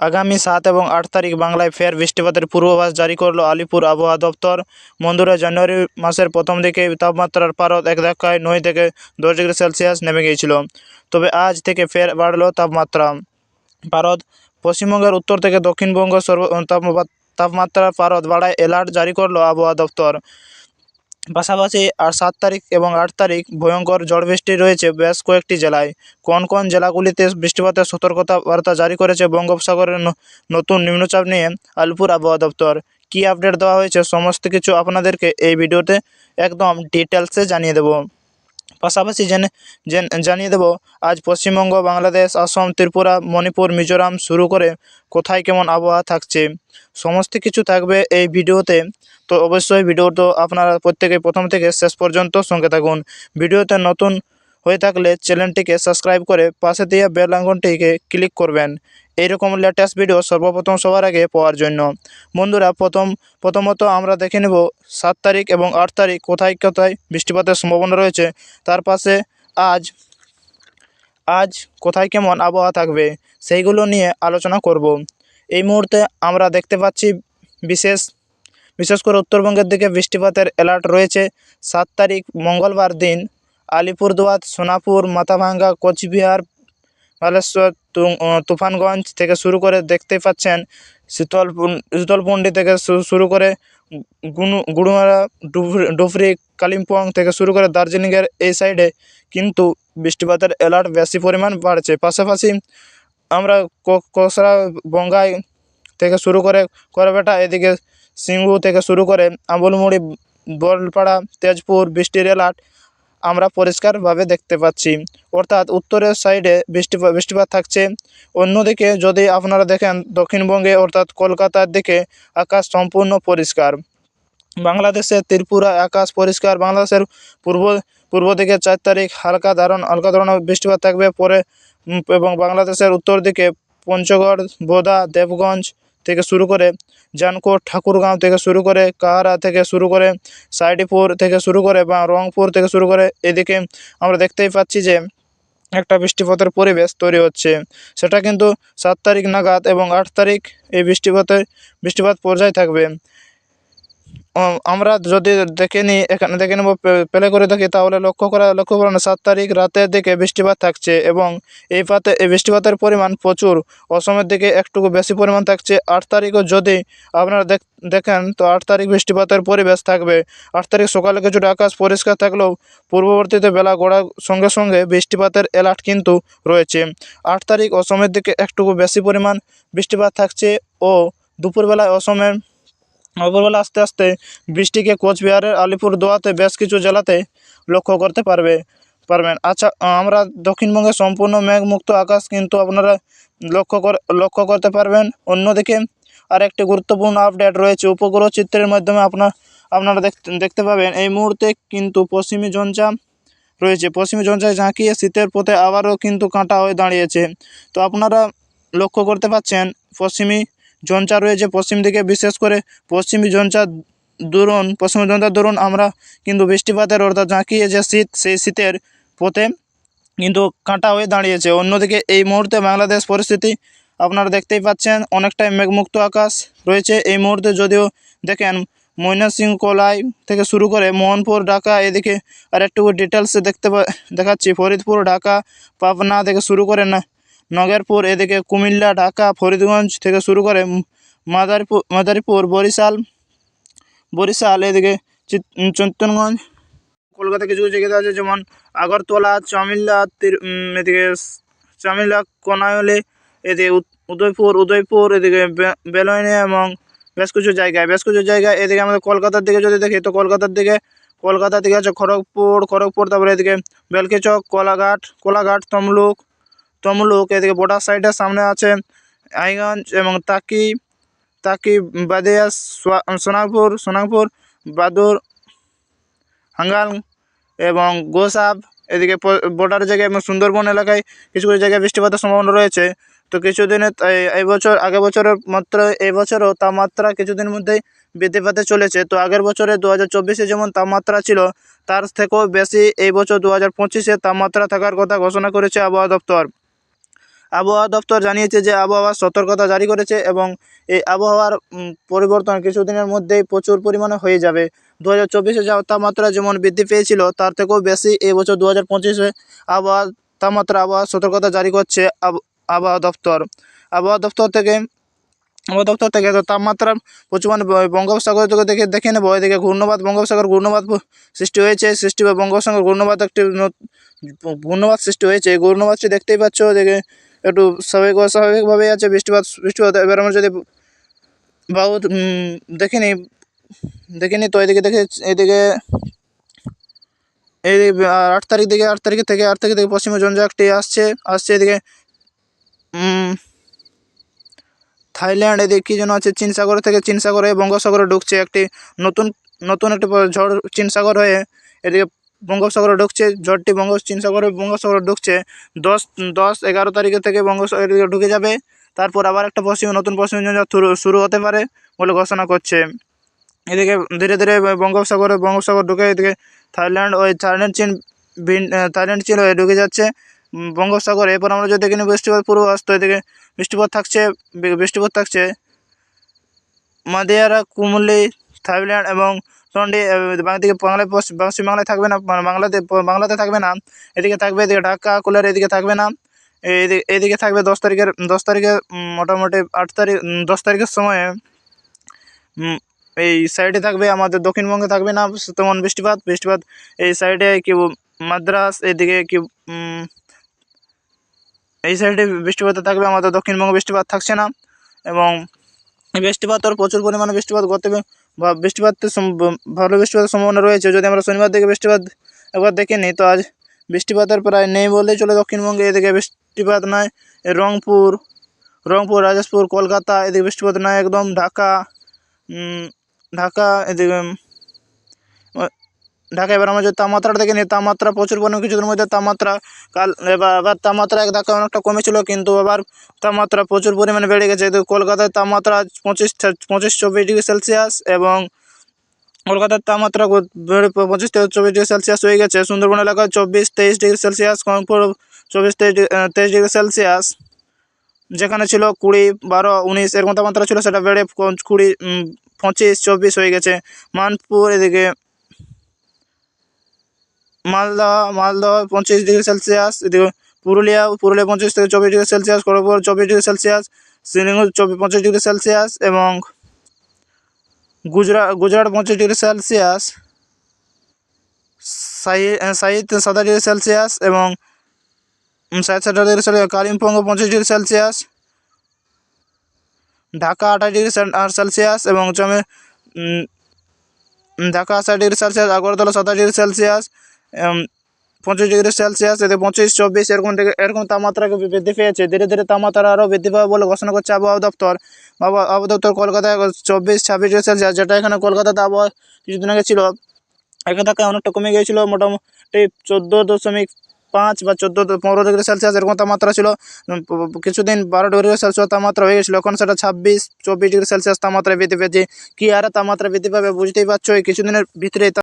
আগামী সাত এবং আট তারিখ বাংলায় ফের বৃষ্টিপাতের পূর্বাভাস জারি করল আলিপুর আবহাওয়া দপ্তর। বন্ধুরা, জানুয়ারি মাসের প্রথম দিকে তাপমাত্রার পারদ এক ধাক্কায় নয় থেকে দশ ডিগ্রি সেলসিয়াস নেমে গিয়েছিল। তবে আজ থেকে ফের বাড়ল তাপমাত্রা। পারদ পশ্চিমবঙ্গের উত্তর থেকে দক্ষিণবঙ্গ সর্ব তাপমা- তাপমাত্রার পারদ বাড়ায় অ্যালার্ট জারি করল আবহাওয়া দপ্তর। পাশাপাশি আর সাত তারিখ এবং আট তারিখ ভয়ঙ্কর ঝড় বৃষ্টি রয়েছে বেশ কয়েকটি জেলায়। কোন কোন জেলাগুলিতে বৃষ্টিপাতের সতর্কতা বার্তা জারি করেছে বঙ্গোপসাগরের নতুন নিম্নচাপ নিয়ে আলিপুর আবহাওয়া দপ্তর? কী আপডেট দেওয়া হয়েছে? সমস্ত কিছু আপনাদেরকে এই ভিডিওতে একদম ডিটেলসে জানিয়ে দেবো। পাশাপাশি জেনে জেন- জানিয়ে দেবো, আজ পশ্চিমবঙ্গ, বাংলাদেশ, আসাম, ত্রিপুরা, মণিপুর, মিজোরাম শুরু করে কোথায় কেমন আবহাওয়া থাকছে, সমস্ত কিছু থাকবে এই ভিডিওতে। তো অবশ্যই ভিডিওটা আপনারা প্রত্যেকে প্রথম থেকে শেষ পর্যন্ত সঙ্গে থাকুন। ভিডিওতে নতুন হয়ে থাকলে চ্যানেলটিকে সাবস্ক্রাইব করে পাশে দিয়ে বেল আইকনটিকে ক্লিক করবেন। এইরকম লেটেস্ট ভিডিও সর্বপ্রথম সবার আগে পাওয়ার জন্য। বন্ধুরা, প্রথম, প্রথমত আমরা দেখে নেব সাত তারিখ এবং আট তারিখ কোথায় কোথায় বৃষ্টিপাতের সম্ভাবনা রয়েছে। তার পাশে আজ আজ কোথায় কেমন আবহাওয়া থাকবে, সেইগুলো নিয়ে আলোচনা করব। এই মুহূর্তে আমরা দেখতে পাচ্ছি বিশেষ বিশেষ করে উত্তরবঙ্গের দিকে বৃষ্টিপাতের অ্যালার্ট রয়েছে। সাত তারিখ মঙ্গলবার দিন আলিপুরদুয়ার, সোনাপুর, মাথাভাঙ্গা, কোচবিহার বালেশ্বর তুফানগঞ্জ থেকে শুরু করে দেখতেই পাচ্ছেন শীতলপুর শীতলকুণ্ডি থেকে শুরু করে ডুবরি ডুবরি, কালিম্পং থেকে শুরু করে দার্জিলিংয়ের এই সাইডে কিন্তু বৃষ্টিপাতের অ্যালার্ট বেশি পরিমাণ বাড়ছে। পাশাপাশি আমরা কসরা, বঙ্গাই থেকে শুরু করে করবেটা এদিকে সিংহু থেকে শুরু করে আবুলমুড়ি বলপাড়া, তেজপুর, বৃষ্টির অ্যালার্ট আমরা পরিষ্কারভাবে দেখতে পাচ্ছি। অর্থাৎ উত্তরের সাইডে বৃষ্টিপাত বৃষ্টিপাত থাকছে। অন্যদিকে যদি আপনারা দেখেন দক্ষিণবঙ্গে, অর্থাৎ কলকাতার দিকে আকাশ সম্পূর্ণ পরিষ্কার। বাংলাদেশের ত্রিপুরা আকাশ পরিষ্কার। বাংলাদেশের পূর্ব পূর্ব দিকে চার তারিখ হালকা ধারণ হালকা ধরনের বৃষ্টিপাত থাকবে। পরে এবং বাংলাদেশের উত্তর দিকে পঞ্চগড়, বোদা, দেবগঞ্জ থেকে শুরু করে জানকোট, ঠাকুরগাঁও থেকে শুরু করে কাহারা থেকে শুরু করে সাইডিপুর থেকে শুরু করে বা রংপুর থেকে শুরু করে এদিকে আমরা দেখতেই পাচ্ছি যে একটা বৃষ্টিপাতের পরিবেশ তৈরি হচ্ছে। সেটা কিন্তু সাত তারিখ নাগাদ এবং আট তারিখ এই বৃষ্টিপাতের, বৃষ্টিপাত পর্যায়ে থাকবে। আমরা যদি দেখে নিই এখানে দেখে নেব প্লে করে দেখি তাহলে লক্ষ্য করা, লক্ষ্য করেন, সাত তারিখ রাতের দিকে বৃষ্টিপাত থাকছে এবং এই পাতে, এই বৃষ্টিপাতের পরিমাণ প্রচুর। অসমের দিকে একটুকু বেশি পরিমাণ থাকছে। আট তারিখও যদি আপনারা দেখ- দেখেন, তো আট তারিখ বৃষ্টিপাতের পরিবেশ থাকবে। আট তারিখ সকালে কিছুটা আকাশ পরিষ্কার থাকলেও পূর্ববর্তীতে বেলা গড়ার সঙ্গে সঙ্গে বৃষ্টিপাতের অ্যালার্ট কিন্তু রয়েছে। আট তারিখ অসমের দিকে একটুকু বেশি পরিমাণ বৃষ্টিপাত থাকছে ও দুপুরবেলায় অসমের দুপুরবেলা আস্তে আস্তে বৃষ্টিকে কোচবিহারের আলিপুর দোয়াতে বেশ কিছু জেলাতে লক্ষ্য করতে পারবে, পারবেন। আচ্ছা আমরা দক্ষিণবঙ্গে সম্পূর্ণ মেঘমুক্ত আকাশ কিন্তু আপনারা লক্ষ্য লক্ষ্য করতে পারবেন। অন্যদিকে আর একটি গুরুত্বপূর্ণ আপডেট রয়েছে, উপগ্রহ চিত্রের মাধ্যমে আপনার আপনারা দেখতে পাবেন, এই মুহূর্তে কিন্তু পশ্চিমী ঝঞ্ঝা রয়েছে। পশ্চিমী ঝঞ্ঝায় ঝাঁকিয়ে শীতের পথে আবারও কিন্তু কাঁটা হয়ে দাঁড়িয়েছে। তো আপনারা লক্ষ্য করতে পাচ্ছেন, পশ্চিমী ঝঞ্ঝা রয়েছে পশ্চিম দিকে। বিশেষ করে পশ্চিমী ঝঞ্ঝা দরুন, পশ্চিমী ঝঞ্ঝার দরুন আমরা কিন্তু বৃষ্টিপাতের অর্থাৎ ঝাঁকিয়ে যে শীত, সেই শীতের পথে কিন্তু কাঁটা হয়ে দাঁড়িয়েছে। অন্যদিকে এই মুহূর্তে বাংলাদেশ পরিস্থিতি আপনারা দেখতেই পাচ্ছেন, অনেকটাই মেঘমুক্ত আকাশ রয়েছে। এই মুহূর্তে যদিও দেখেন ময়নাসিংহ কলাই থেকে শুরু করে মোহনপুর, ঢাকা, এদিকে আর একটু ডিটেলসে দেখতে দেখাচ্ছি। ফরিদপুর, ঢাকা, পাবনা থেকে শুরু করে না নগরপুর এদিকে কুমিল্লা ঢাকা ফরিদগঞ্জ থেকে শুরু করে মাদারীপুর মাদারীপুর বরিশাল বরিশাল এদিকে চিত- উম, কলকাতা কিছু কিছু জায়গাতে আছে যেমন আগরতলা চামিল্লা এদিকে চামিল্লা কোনায়লে এদিকে উদয়পুর উদয়পুর এদিকে বে- বেলোনিয়া এবং বেশ কিছু জায়গায় বেশ কিছু জায়গায় এদিকে আমাদের কলকাতার দিকে যদি দেখি তো কলকাতার দিকে কলকাতার দিকে আছে খড়গপুর খড়গপুর তারপরে এদিকে বেলকিচক কোলাঘাট কোলাঘাট তমলুক তমলুক এদিকে বর্ডার সাইডের সামনে আছে, আইগঞ্জ এবং তাকি তাকি বাদিয়া সোনারপুর সোনারপুর বাদুর, হাঙ্গাল এবং গোসাব এদিকে বর্ডার জায়গায় এবং সুন্দরবন এলাকায় কিছু কিছু জায়গায় বৃষ্টিপাতের সম্ভাবনা রয়েছে। তো কিছুদিনে এই- বছর, আগের বছরের মাত্র, এই বছরও তাপমাত্রা কিছুদিনের মধ্যেই বৃদ্ধি পেতে চলেছে। তো আগের বছরে দু হাজার যেমন তাপমাত্রা ছিল, তার থেকেও বেশি এই বছর দু হাজার পঁচিশে তাপমাত্রা থাকার কথা ঘোষণা করেছে আবহাওয়া দপ্তর। আবহাওয়া দপ্তর জানিয়েছে যে আবহাওয়া সতর্কতা জারি করেছে এবং এই আবহাওয়ার পরিবর্তন কিছুদিনের মধ্যেই প্রচুর পরিমাণে হয়ে যাবে। দু হাজার চব্বিশে যা তাপমাত্রা যেমন বৃদ্ধি পেয়েছিল, তার থেকেও বেশি এবছর দু হাজার পঁচিশে আবহাওয়া, তাপমাত্রা আবহাওয়া সতর্কতা জারি করছে আব- আবহাওয়া দপ্তর। আবহাওয়া দপ্তর থেকে দপ্তর থেকে তাপমাত্রা প্রচুর মানে বঙ্গোপসাগর থেকে দেখে দেখে নেব। এদিকে ঘূর্ণবাদ বঙ্গোপসাগর ঘূর্ণবাদ সৃষ্টি হয়েছে। সৃষ্টি বা বঙ্গোপসাগর ঘূর্ণবাদ একটি ঘূর্ণবাদ সৃষ্টি হয়েছে। এই ঘূর্ণবাদটি দেখতেই পাচ্ছ দেখে একটু স্বাভাবিক স্বাভাবিকভাবেই আছে বৃষ্টিপাত। বৃষ্টিপাত এবার আমরা যদি বাহু উম, দেখিনি দেখিনি তো এদিকে দেখে এদিকে এই আট তারিখ দিকে আট তারিখ থেকে আট তারিখ থেকে পশ্চিমে জঞ্জাকটি আসছে আসছে এদিকে থাইল্যান্ড এদিকে কী যেন আছে চীন সাগর থেকে চীন সাগরে বঙ্গোপসাগরে ঢুকছে একটি নতুন নতুন একটি ঝড় চীন সাগর হয়ে, এদিকে বঙ্গোপসাগরে ঢুকছে, ঝড়টি বঙ্গ চীন সাগরে বঙ্গোপসাগরে ঢুকছে। দশ দশ, এগারো তারিখে থেকে বঙ্গোপসাগর এদিকে ঢুকে যাবে। তারপর আবার একটা পশ্চিম, নতুন পশ্চিম শুরু হতে পারে বলে ঘোষণা করছে। এদিকে ধীরে ধীরে বঙ্গোপসাগরে, বঙ্গোপসাগর ঢুকে এদিকে থাইল্যান্ড ওই থাইল্যান্ড চীন থাইল্যান্ড চীন ঢুকে যাচ্ছে। বঙ্গোপসাগরে। এরপর আমরা যদি দেখি বৃষ্টিপাত, পূর্বাভাস, তো এদিকে বৃষ্টিপাত থাকছে বৃষ্টিপাত থাকছে মাদিয়ারা কুমলি থাইল্যান্ড এবং টন্ডি দিকে বাংলায় পশ্চিম, বাংলায় থাকবে না মানে বাংলাতে বাংলাতে থাকবে না, এদিকে থাকবে এদিকে ঢাকা কুলার এদিকে থাকবে না, এদিকে থাকবে দশ তারিখের, দশ তারিখে মোটামুটি আট তারিখ দশ তারিখের সময়ে এই সাইডে থাকবে, আমাদের দক্ষিণবঙ্গে থাকবে না তেমন বৃষ্টিপাত বৃষ্টিপাত এই সাইডে কি মাদ্রাস, এদিকে কি এই সাইডে বৃষ্টিপাত থাকবে, আমাদের দক্ষিণবঙ্গে বৃষ্টিপাত থাকছে না। এবং বৃষ্টিপাত বৃষ্টিপাতের প্রচুর পরিমাণে বৃষ্টিপাত গত বা বৃষ্টিপাতের ভালো বৃষ্টিপাতের সম্ভাবনা রয়েছে। যদি আমরা শনিবার দিকে বৃষ্টিপাত একবার দেখে নিই, তো আজ বৃষ্টিপাতের প্রায় নেই বললেই চলে দক্ষিণবঙ্গে। এদিকে বৃষ্টিপাত নয় রংপুর রংপুর, রাজেশপুর, কলকাতা, এদিকে বৃষ্টিপাত নয় একদম ঢাকা ঢাকা, এদিকে ঢাকা এবার আমরা যদি তাপমাত্রাটা দেখে নিই, তাপমাত্রা প্রচুর পরিমাণে কিছুদিনের মধ্যে তাপমাত্রা কাল, এবার আবার তাপমাত্রা এক ধাক্কা অনেকটা কমেছিল, কিন্তু আবার তাপমাত্রা প্রচুর পরিমাণে বেড়ে গেছে। কলকাতায় তাপমাত্রা পঁচিশ পঁচিশ, চব্বিশ ডিগ্রি সেলসিয়াস এবং কলকাতার তাপমাত্রা পঁচিশ থেকে চব্বিশ ডিগ্রি সেলসিয়াস হয়ে গেছে। সুন্দরবন এলাকায় চব্বিশ, তেইশ ডিগ্রি সেলসিয়াস কংপুর চব্বিশ, তেইশ ডিগ্রি সেলসিয়াস। যেখানে ছিল কুড়ি, বারো, উনিশ, এরকম তাপমাত্রা ছিল, সেটা বেড়ে কুড়ি পঁচিশ, চব্বিশ হয়ে গেছে। মানপুর এদিকে মালদা মালদহ পঁচিশ ডিগ্রি সেলসিয়াস, এদিকে পুরুলিয়া পুরুলিয়া পঁচিশ থেকে চব্বিশ ডিগ্রি সেলসিয়াস খড়গপুর চব্বিশ ডিগ্রি সেলসিয়াস শ্রীনগর চব্বিশ, পঁচিশ ডিগ্রি সেলসিয়াস এবং গুজরাট গুজরাট পঁচিশ ডিগ্রি সেলসিয়াস সাইট সাতাশ ডিগ্রি সেলসিয়াস এবং সাইট সাতাশ ডিগ্রি সেলসিয়াস কালিম্পং পঁচিশ ডিগ্রি সেলসিয়াস, ঢাকা আঠাশ ডিগ্রি সেলসিয়াস এবং ঢাকা আঠাশ ডিগ্রি সেলসিয়াস, আগরতলা সাতাশ ডিগ্রি সেলসিয়াস পঁচিশ ডিগ্রি সেলসিয়াস, এতে পঁচিশ, চব্বিশ, এরকম থেকে এরকম তাপমাত্রা বৃদ্ধি পেয়েছে। ধীরে ধীরে তাপমাত্রা আরও বৃদ্ধি পাবে বলে ঘোষণা করছে আবহাওয়া দপ্তর। আবহাওয়া দপ্তর কলকাতায় চব্বিশ, ছাব্বিশ ডিগ্রি সেলসিয়াস, যেটা এখানে কলকাতাতে আবহাওয়া কিছুদিন আগে ছিল। এখান থেকে অনেকটা কমে গিয়েছিল, মোটামুটি চোদ্দ দশমিক পাঁচ বা চোদ্দ পনেরো ডিগ্রি সেলসিয়াস এরকম তাপমাত্রা ছিল। কিছুদিন বারো ডিগ্রি সেলসিয়াস তাপমাত্রা হয়ে গেছিল এখন সেটা ছাব্বিশ, চব্বিশ ডিগ্রি সেলসিয়াস তাপমাত্রা বৃদ্ধি পেয়েছে। কী হারে তাপমাত্রা বৃদ্ধি পাবে বুঝতেই পারছ? এই কিছুদিনের ভিতরে